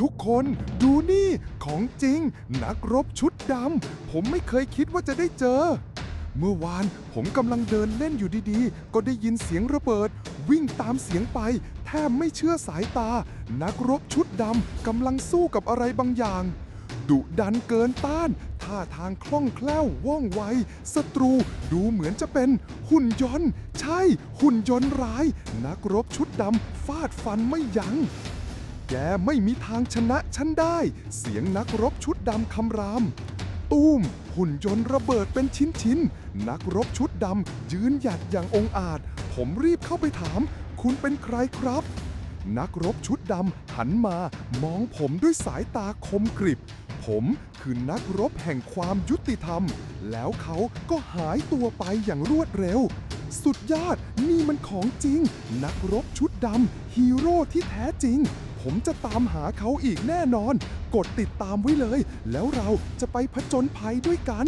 ทุกคนดูนี่ของจริง นักรบชุดดำ ผมไม่เคยคิดว่าจะได้เจอ เมื่อวานผมกำลังเดินเล่นอยู่ดีๆ ก็ได้ยินเสียงระเบิด วิ่งตามเสียงไป แทบไม่เชื่อสายตา นักรบชุดดำกำลังสู้กับอะไรบางอย่าง ดุดันเกินต้าน ท่าทางคล่องแคล่วว่องไวศัตรูดูเหมือนจะเป็น หุ่นยนต์ ใช่ หุ่นยนต์ร้าย นักรบชุดดำฟาดฟันไม่ยัง้ง แกไม่มีทางชนะฉันได้ เสียงนักรบชุดดำคำราม ตูมหุ่นยนต์ระเบิดเป็นชิ้นๆ นักรบชุดดำยืนหยัดอย่างองอาจ ผมรีบเข้าไปถาม คุณเป็นใครครับ นักรบชุดดำหันมามองผมด้วยสายตาคมกริบ ผมคือนักรบแห่งความยุติธรรม แล้วเขาก็หายตัวไปอย่างรวดเร็วสุดยอด นี่มันของจริง นักรบชุดดำฮีโร่ที่แท้จริง ผมจะตามหาเขาอีกแน่นอน กดติดตามไว้เลย แล้วเราจะไปผจญภัยด้วยกัน